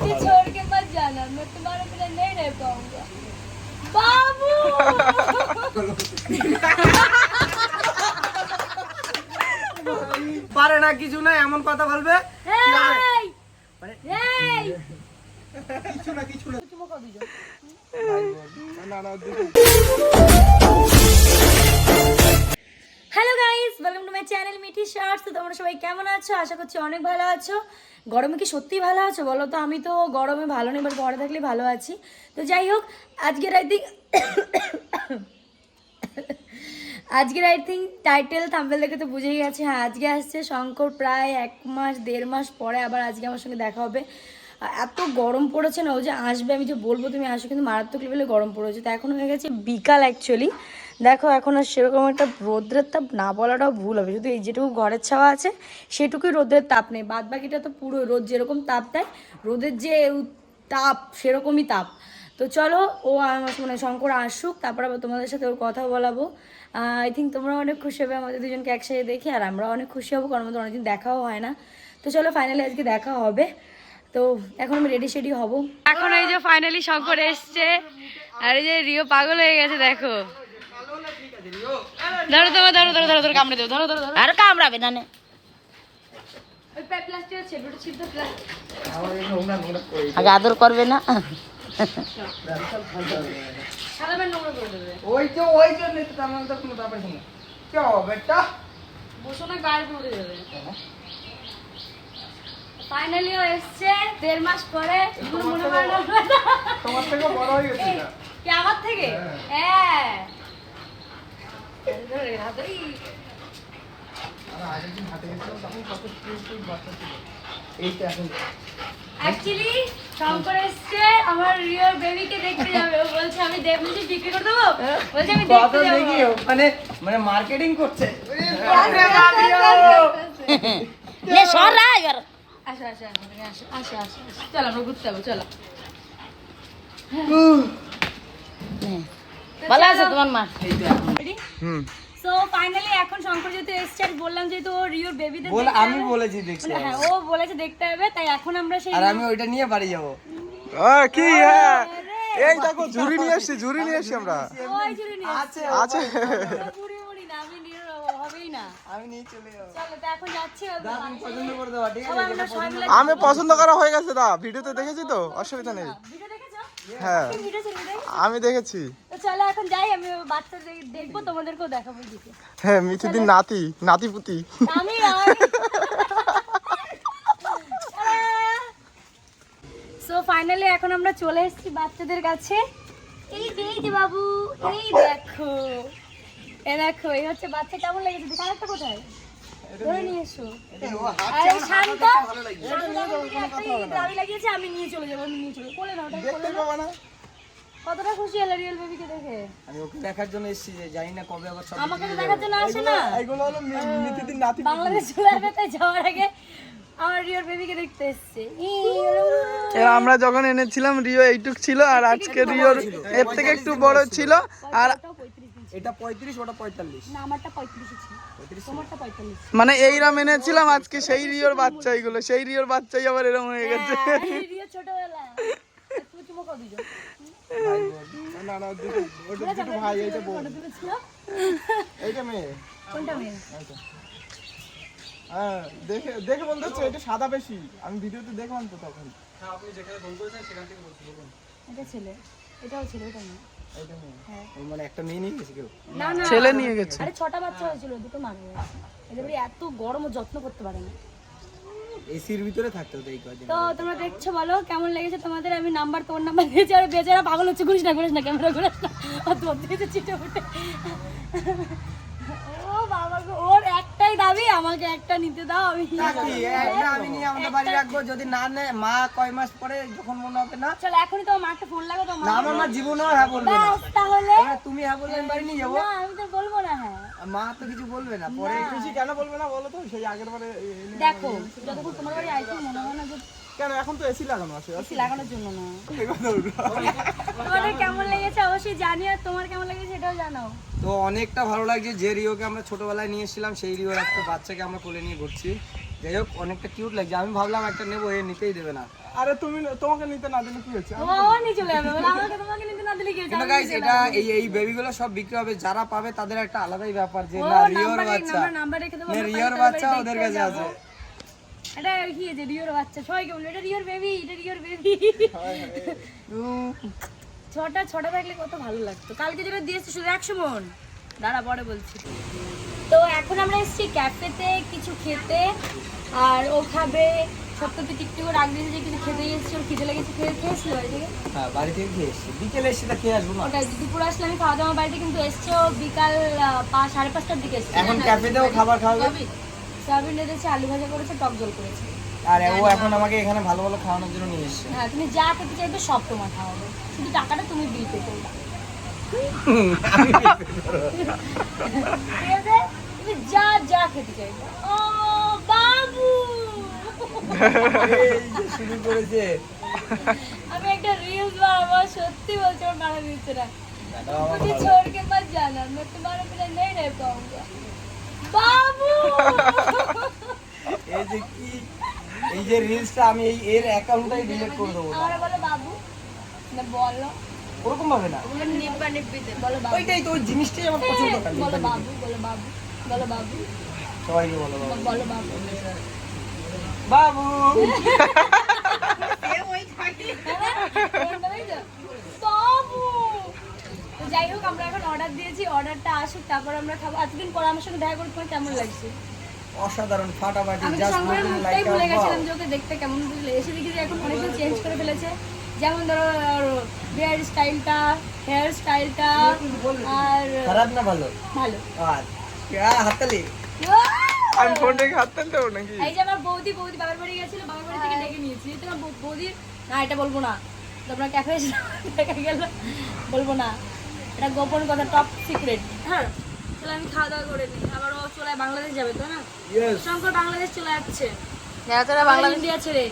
मुझे छोड़ के मत जाना मैं तुम्हारे बिना नहीं रह पाऊंगा बाबू পারে না কিছু না এমন কথা বলবে এই এই hello my channel Mithi shorts, তো তোমরা সবাই কেমন আছো? আশা করছি অনেক ভালো আছো। গরমে কি সত্যিই ভালো আছো? বলো তো, আমি তো গরমে ভালো নেই বাট ঘরে থাকলে ভালো আছি। তো যাই হোক, আজকের আই থিঙ্ক আজকের আই থিঙ্ক টাইটেল থাম্বেল দেখে তো বুঝেই গেছে। হ্যাঁ আজকে আসছে শঙ্কর প্রায় এক মাস, দেড় মাস পরে আবার আজকে আমার সঙ্গে দেখা হবে। এত গরম পড়েছে না, ও যে আসবে, আমি যে বলব তুমি আসো, কিন্তু মারাত্মক লেভেলে গরম পড়েছে। তো এখন হয়ে গেছে বিকাল অ্যাকচুয়ালি দেখো, এখন আর সেরকম একটা রোদ্রের তাপ না বলাটাও ভুল হবে। শুধু এই যেটুকু ঘরের ছাওয়া আছে, সেটুকুই রোদের তাপ নেই। বাদ বাকিটা তো পুরো রোদ যেরকম তাপ দেয়, রোদের যে তাপ, সেরকমই তাপ। তো চলো, ও মানে শঙ্কর আসুক, তারপর আবার তোমাদের সাথে ওর কথা বলাবো। আই থিঙ্ক তোমরা অনেক খুশি হবে আমাদের দুজনকে একসাথে দেখে, আর আমরা অনেক খুশি হব, কারণ আমাদের অনেকদিন দেখাও হয় না। তো চলো ফাইনালি আজকে দেখা হবে। তো এখন আমি রেডি শেডি হব। এখন এই যে ফাইনালি শঙ্কর এসছে, আর এই যে রিও পাগল হয়ে গেছে, দেখো। ধরো ধরো ধরো ধরো ধরো কামড়ে দেবো ধরো ধরো ধরো আর কামড়াবে না আগে আদর করবে না। সাদা প্যান্ট নোংরা করে দেবে। ওই যে ওই জন্য তো তেমন তো কোনো ব্যাপার ছিল না। কি বসো না গায়ে পড়ে যাবে। ফাইনালি ও এসছে দেড় মাস পরে। এগুলো মনে হয় না। তোমার থেকে বড় হয়ে গেছে এই, আমার থেকে? হ্যাঁ। অ্যাকচুয়ালি শঙ্কর এসছে আমার রিওর বেবিকে দেখতে যাবে। ও বলছে আমি দেব বিক্রি করে দেবো? বলছে আমি দেখতে যাব। মানে মানে মার্কেটিং করছে। নে সরা এবার। আসো আসো আসো আসো আসো আসো আসো। চলো আমরা ঘুরতে যাব চলো। ভালো আছে তোমার মা। এই তো হুম। সো ফাইনালি এখন শঙ্কর যেহেতু এসছে আর বললাম যেহেতু ও রিওর বেবিদের বল আমি বলেছি দেখছি হ্যাঁ ও বলেছে দেখতে হবে তাই এখন আমরা সেই আর আমি ওইটা নিয়ে বাড়ি যাব। কি হ্যাঁ। এই দেখো ঝুড়ি নিয়ে এসছি ঝুড়ি নিয়ে এসছি আমরা। ওই জুড়ে নিয়ে আছে। আছে। বুড়ি বুড়ি না আমি নিয়ে হবেই না। আমি নিয়ে চলে যাব। চলো তো এখন যাচ্ছি আমি পছন্দ করা হয়ে গেছে দা ভিডিওতে দেখেছি তো? অসুবিধা নেই। ভিডিও দেখেছ হ্যাঁ। দেই আমি দেখেছি। চলো এখন যাই আমি বাচ্চা দে- দেখব তোমাদেরকেও দেখাবো হ্যাঁ মিথিদিন নাতি নাতিপুতি। আমি সো ফাইনালি এখন আমরা চলে এসেছি বাচ্চাদের কাছে। এই যে বাবু এই দেখো। এ দেখো এই হচ্ছে বাচ্চা কেমন লেগেছে? দেখা একটা কোথায়? আমি নিয়ে চলে যাব আমি নিয়ে চলে যাব। কোলে নাও ওটাকে কোলে নাও। কতটা খুশি হলো রিয়েল বেবিকে দেখে? আমি ওকে দেখার জন্য এসেছি যে জানি না কবে আবার সব আমাকে দেখার জন্য আসে না? এগুলো হলো মিথিদিন নাতি বাংলাদেশ চলে আসবে তাই যাওয়ার আগে আমার রিওর বেবিকে দেখতে এসছে। আমরা যখন এনেছিলাম রিও এইটুক ছিল আর আজকে রিওর এর থেকে একটু বড় ছিল আর ওটাও পঁয়ত্রিশ দিন ছিল। এটা পঁয়ত্রিশ ওটা পঁয়তাল্লিশ। না আমারটা ছিল। তোমারটা মানে এইরাম এনেছিলাম আজকে সেই রিওর বাচ্চা এগুলো সেই রিওর বাচ্চাই আবার এরকম হয়ে গেছে। হ্যাঁ, রিও ছোটবেলা তুমি চুমো কর দুজন। না না ওটা দুটো ভাই এইটা বউ এইটা মেয়ে। কোনটা মেয়ে? হ্যাঁ দেখে দেখে বলতে হচ্ছে এটা সাদা বেশি। আমি ভিডিওতে দেখলাম তো তখন। এটা ছেলে। এটাও ছেলে এটা মেয়ে। এইটা মেয়ে ও মানে একটা মেয়ে নিয়ে গেছে কেউ? না না। ছেলে নিয়ে গেছে। আরে ছটা বাচ্চা হয়েছিল দুটো মারা এদের এত গরম যত্ন করতে পারে না। এসির ভিতরে থাকতে হতো এই কদিন। তো তোমরা দেখছ বলো কেমন লেগেছে তোমাদের? আমি নাম্বার তোমার নাম্বার দিয়েছি আর বেচারা পাগল হচ্ছে ঘুরিস না ঘুরিস না ক্যামেরা ঘুরিস না। আর তোর দিকে চিটে ফুটে ও বাবা গো, ওর একটাই দাবি আমাকে একটা নিতে দাও আমি একটা আমি নিয়ে আমাদের বাড়ি রাখব যদি না নেয় মা কয় মাস পরে যখন মনে হবে না। চলো এখনই তোমার মাকে ফোন লাগো তোমার না আমার মা জীবনেও হ্যাঁ বলবে না। তাহলে তুমি হ্যাঁ বললে বাড়ি নিয়ে যাব। না আমি তো বলব না হ্যাঁ। মা তো কিছু বলবে না পরে খুশি কেন বলবে না বলো তো সেই আগের বারে দেখো যতক্ষণ তোমার বাড়ি আইসি মনে হয় না যে কেন এখন তো এসি লাগানো আছে এসি লাগানোর জন্য না। তোমাদের কেমন লেগেছে? অবশ্যই জানি আর তোমার কেমন লেগেছে সেটাও জানাও। তো অনেকটা ভালো লাগছে যে রিওকে আমরা ছোটবেলায় নিয়ে এসেছিলাম সেই রিওর একটা বাচ্চাকে আমরা কোলে নিয়ে ঘুরছি। যাই হোক অনেকটা কিউট লাগছে। আমি ভাবলাম একটা নেব এ নিতেই দেবে না। আরে তুমি তোমাকে নিতে না দিলে কি হয়েছে? ও নিয়ে চলে যাবে। আমাকে তোমাকে নিতে না দিলে কি আমি গাইস এটা এই এই বেবিগুলো সব বিক্রি হবে। যারা পাবে তাদের একটা আলাদাই ব্যাপার যে না রিওর বাচ্চা। নাম্বার- নাম্বার রেখে দেবো, না রিওর বাচ্চা ওদের কাছে আছে। এটা কি আছে রিওর বাচ্চা? সবাইকে বলল এটা রিওর বেবি এটা রিওর বেবি ছটা ছটা থাকলে কত ভালো লাগতো। কালকে যেটা দিয়েছে শুধু একশো মন। দাঁড়া পরে বলছি। তো এখন আমরা এসেছি ক্যাফেতে কিছু খেতে। আর ও খাবে সপ্তাহে টিকটিকও রাখ দিয়েছে যে কিছু খেতে এসেছি ওর খিদে লেগেছে খেয়ে খেয়েছিল বাড়ি থেকে। হ্যাঁ বাড়ি থেকে খেয়ে এসছি। বিকেলে এসে তা খেয়ে আসব না ওটা দুপুর আসলে আমি খাওয়া দাওয়া বাড়িতে কিন্তু এসছে ও বিকাল পাঁচ সাড়ে পাঁচটার দিকে এসছে। এখন ক্যাফেতেও খাবার খাওয়াবে সয়াবিন রেঁধেছে আলু ভাজা করেছে টক জল করেছে আর ও এখন আমাকে এখানে ভালো ভালো খাওয়ানোর জন্য নিয়ে এসছে হ্যাঁ তুমি যা খেতে চাইবে সব তোমার খাওয়াবে শুধু টাকাটা তুমি বিল পে করবে ঠিক আছে তুমি যা যা খেতে চাইবে ও বাবু এই যে শুরু করেছে আমি একটা রিলস বানাবো সত্যি বলছি আমার মারা দিচ্ছে না ম্যাডাম আমার मुझे ভালো। छोड़ के मत जाना मैं तुम्हारे बिना नहीं रह पाऊंगा बाबू এই যে কি এই যে রিলসটা আমি এই এর অ্যাকাউন্টটাই ডিলিট করে দেবো বলো বাবু না বলো। ওরকম ভাবে না? নিব্বা নিব্বিতে বলো বাবু। ওইটাই তো জিনিসটাই আমার হ্যাঁ, পছন্দ করে বলো বাবু বলো বাবু বলো বাবু। বলো বাবু। বলো বাবু। বাবু। যাই হোক আমরা এখন অর্ডার দিয়েছি অর্ডারটা আসুক তারপর আমরা খাব। এতদিন পর আমার সঙ্গে দেখা করে তোমার কেমন লাগছে? অসাধারণ ফাটাফাটি জাস্ট লুকিং লাইক ভুলে গেছিলাম যে ওকে দেখতে কেমন বুঝলে? এসে দেখি যে এখন অনেকটা চেঞ্জ করে ফেলেছে। যেমন ধরো হেয়ার স্টাইলটা হেয়ার স্টাইলটা আর খারাপ না ভালো? ভালো। আচ্ছা হাততালি। আমি ফোন রেখে হাত টানতে হব নাকি? এই যে আমার বৌদি বৌদি বাবার বাড়ি গেছিল বাবার বাড়ি থেকে ডেকে নিয়েছি। তো তোমার বৌ- বৌদির না এটা বলব না। তোমরা ক্যাফে দেখা গেল। বলব না। এটা গোপন কথা টপ সিক্রেট হ্যাঁ। তাহলে আমি খাওয়া দাওয়া করে নিই। আবার ও চলে বাংলাদেশ যাবে তো না? শঙ্কর বাংলাদেশ চলে যাচ্ছে। যারা তোরা বাংলাদেশ ইন্ডিয়া ছেড়ে।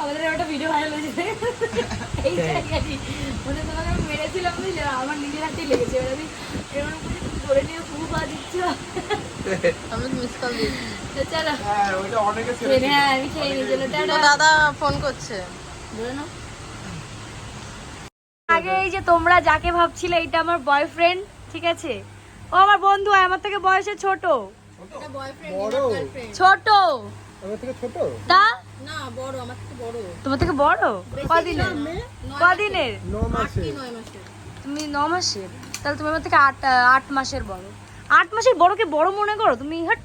আমাদের একটা ভিডিও ভাইরাল হয়েছে। এই জায়গাটি। মানে তোমাকে আমি মেরেছিলাম বুঝলে? আমার নিজের হাতেই লেগেছে। এবার আমি এরকম করে ধরে নিয়ে ফুু পা দিচ্ছ। আমি মিস কল দিই। চলো। হ্যাঁ ওইটা অনেকে খেয়ে হ্যাঁ আমি খেয়ে দাদা ফোন করছে। ধরে নাও। আগে এই যে তোমরা যাকে ভাবছিলে এটা আমার বয়ফ্রেন্ড ঠিক আছে? ও আমার বন্ধু হয় আমার থেকে বয়সে ছোট। বড়? ছোট। আমার থেকে ছোট? তা? না বড় আমার থেকে বড়। তোমার থেকে বড়? কদিনের? কদিনের ন মাসে তুমি ন মাসের? তাহলে তুমি আমার থেকে আট আট মাসের বড়। আট মাসের বড়কে বড় মনে করো? তুমি হাট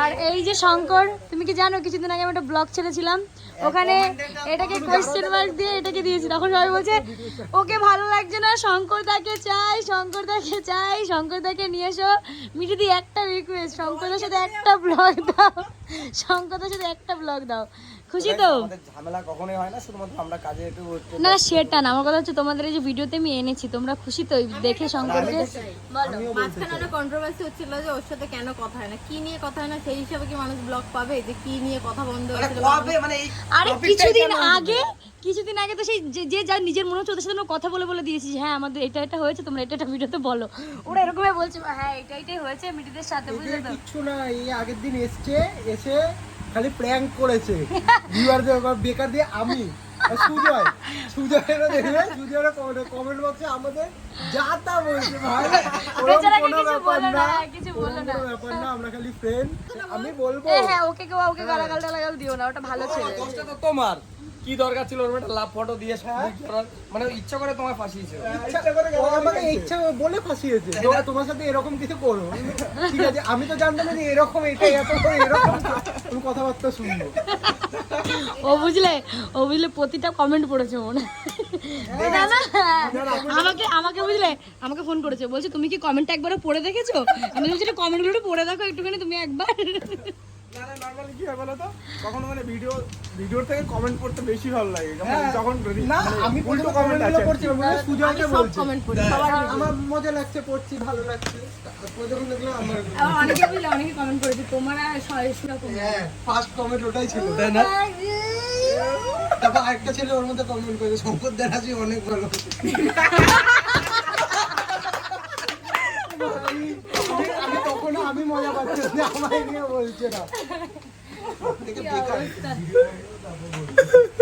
আর এই যে শঙ্কর, তুমি কি জানো কিছুদিন আগে আমি একটা ব্লগ ছেড়েছিলাম? ওখানে এটাকে কোয়েশ্চেন মার্ক দিয়ে এটাকে দিয়েছি। তখন সবাই বলছে, ওকে ভালো লাগছে না, শঙ্কর তাকে চাই, শঙ্কর তাকে চাই, শঙ্কর তাকে নিয়ে এসো। মিটিদি একটা রিকোয়েস্ট শঙ্করদার সাথে একটা ব্লগ দাও। শঙ্করদার সাথে একটা ব্লগ দাও। খুশি তো? ঝামেলা কখনোই হয় না শুধুমাত্র আমরা কাজে একটু না সেটা না। আমার কথা হচ্ছে তোমাদের এই যে ভিডিওতে আমি এনেছি তোমরা খুশি তো দেখে শঙ্করকে বলো মাঝখানে একটা কন্ট্রোভার্সি হচ্ছিল যে ওর সাথে কেন কথা হয় না কি নিয়ে কথা হয় না সেই হিসাবে কি মানুষ ব্লগ পাবে? যে কি নিয়ে কথা বন্ধ মানে হয়েছিল? মানে আরে কিছুদিন আগে কিছুদিন আগে তো সেই যে- যে যা নিজের মনে হচ্ছে ওদের সাথে কথা বলে বলে দিয়েছি হ্যাঁ আমাদের এটা এটা হয়েছে তোমরা এটা এটা ভিডিওতে বলো। ওরা এরকমই বলছে হ্যাঁ এটা এটাই হয়েছে মিটিদের সাথে বুঝলে তো? কিচ্ছু না এই আগের দিন এসছে এসে খালি প্র্যাঙ্ক করেছে। ভিউয়ার বেকার দিয়ে আমি সুজয়। সুজয়েরও দেখবে সুজয়েরও কমেন্ট বক্সে আমাদের যা তা বলছে ভাই। ওরকম কোনো ব্যাপার না কিছু বলো না। কোনো ব্যাপার না আমরা খালি ফ্রেন্ড আমি বলব। হ্যাঁ হ্যাঁ ওকে কেউ ওকে গালাগাল টালাগাল দিও না ওটা ভালো ছেলে। দোষটা তো তোমার। কি দরকার ছিল ওর? একটা লাভ ফটো দিয়ে হ্যাঁ। মানে ইচ্ছা করে তোমায় ফাঁসিয়েছে। ও আমাকে ইচ্ছা বলে ফাঁসিয়েছে। যে তোমার সাথে এরকম কিছু করো। ঠিক আছে আমি তো জানতাম না যে এরকম এটাই এত করে এরকম কোনো কথাবার্তা শুনব। ও বুঝলে ও বুঝলে প্রতিটা কমেন্ট পড়েছে মনে হয়। আমাকে আমাকে বুঝলে আমাকে ফোন করেছে। বলছে তুমি কি কমেন্টটা একবারও পড়ে দেখেছ? আমি বলছি কমেন্টগুলো পড়ে দেখো একটুখানি তুমি একবার। না না নর্মালি কি হয় বলো তো? কখনো মানে ভিডিও ভিডিওর থেকে কমেন্ট করতে বেশি ভালো লাগে। যখন হ্যাঁ। না মানে আমি উল্টো কমেন্ট আছে। মানে সুজয়কে বলছি। আমার মজা লাগছে পড়ছি ভালো লাগছে। তারপর যখন দেখলাম আমার আবার অনেকে বুঝলে অনেকে কমেন্ট করেছে তোমার সেরকম হ্যাঁ ফার্স্ট কমেন্ট ওটাই ছিল তাই না? তারপর আরেকটা ছেলে ওর মধ্যে কমেন্ট করেছে শঙ্কর দেরাজি অনেক ভালো। আমি মজা পাচ্ছি না আমায় নিয়ে বলছে না।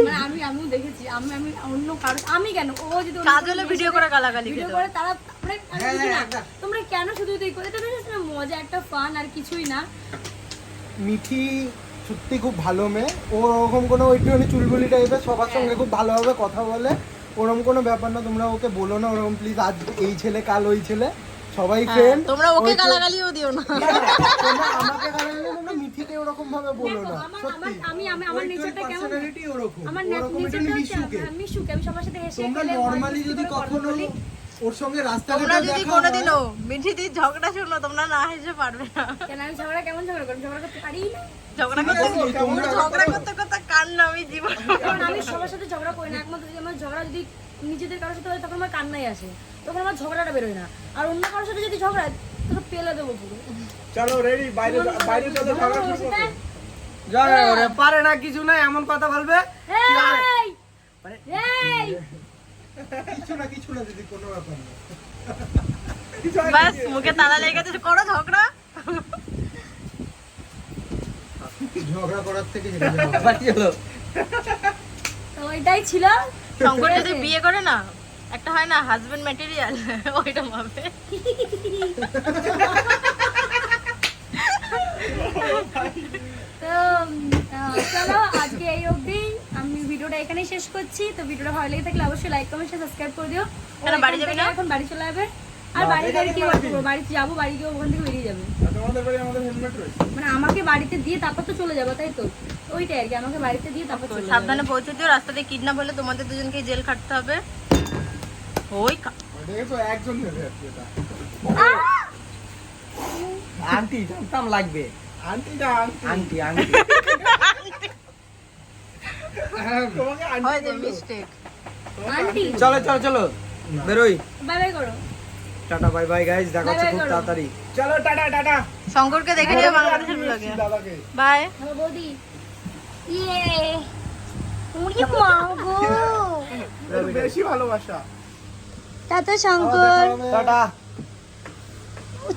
মানে আমি আমিও দেখেছি আমি আমি অন্য কারও আমি কেন? ও যদি কাজলে ভিডিও করে গালাগালি ভিডিও করে তারা হ্যাঁ, না, হ্যাঁ। তোমরা কেন শুধু করে? এটা just মজা একটা ফান আর কিছুই না। মিঠি সত্যি খুব ভালো মেয়ে। ও ওরকম কোনো চুলবুলি টাইপের সবার সঙ্গে খুব ভালোভাবে কথা বলে। ওরকম কোনো ব্যাপার না তোমরা ওকে বলো না ওরকম প্লিজ আজ এই ছেলে কাল ওই ছেলে। সবাই ফ্রেন্ড হ্যাঁ, তোমরা ওকে গালাগালিও দিও না। তোমরা আমাকে গালাগালি দিও, তোমরা মিঠিকে ওরকম ভাবে বলো না সত্যি। আমি- আমি- আমার ওর কেমন? ওরকম। আমার নেচারটা মিশুকে। হচ্ছে মিশুকে আমি সবার সাথে হেসে তোমরা নর্মালি যদি কখনো ওর সঙ্গে তোমরা রাস্তাঘাটে যদি কোনোদিনও মিঠিদির ঝগড়া শুনো তোমরা না হেসে পারবে না। কেন আমি ঝগড়া কেমন ঝগড়া করি ঝগড়া করতে পারি? না ঝগড়া করতে ঝগড়া করতে করতে কান্না আমি জীবন আমি সবার সাথে ঝগড়া করি না। একমাত্র যদি আমার ঝগড়া যদি নিজেদের কারোর সাথে হয় তখন আমার কান্নাই আসে। তখন আমার ঝগড়াটা বেরোয় না। আর অন্য কারোর সাথে যদি ঝগড়া হয়, তোকে পেলে দেবো পুরো। চলো রেডি বাইরে বাইরে চলো ঝগড়া শুরু করতে ঝগড়া করে পারে না কিছু না এমন কথা বলবে। এই! এই! কিছু না কিছু না দিদি কোনো ব্যাপার না। বাস মুখে তালা লেগে গেছে করো ঝগড়া। ঝগড়া করার থেকে তো ছিল। শঙ্কর যদি বিয়ে করে না একটা হয় না হাজবেন্ড ম্যাটেরিয়াল ওইটা তো চলো আজকে এই অবধি। আমি ভিডিওটা এখানেই শেষ করছি। তো ভিডিওটা ভালো লেগে থাকলে অবশ্যই লাইক কমেন্ট সাবস্ক্রাইব করে দিও। বাড়ি যাবে না? এখন বাড়ি চলে যাবে। আর বাড়ি গিয়ে কি করব বাড়িতে যাব বাড়ি গিয়ে ওখান থেকে বেরিয়ে যাবে। মানে আমাকে বাড়িতে দিয়ে তারপর তো চলে যাব তাই তো? ওইটাই আর কি আমাকে বাড়িতে দিয়ে তারপর সাবধানে পৌঁছে দিও। রাস্তাতে কিডন্যাপ হলে তোমাদের দুজনকে জেল খাটতে হবে। ওই কা- একজন নেবে এটা। আন্টি জানতাম লাগবে। আন্টি। না আন্টি। চলো চলো চলো। বেরোই। বাই বাই করো। টাটা বাই বাই গাইস দেখা হচ্ছে খুব তাড়াতাড়ি। চলো টাটা টাটা। শঙ্করকে দেখে নিও বাংলাদেশের ব্লগে বাই। বৌদি। ইয়ে। উড়ি মা গো। একটু বেশি ভালোবাসা। টাটা শঙ্কর টাটা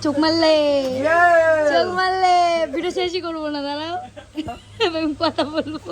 চোখ মারলে। চোখ মারলে। ভিডিও শেষই করব না দাঁড়াও। কথা বলব।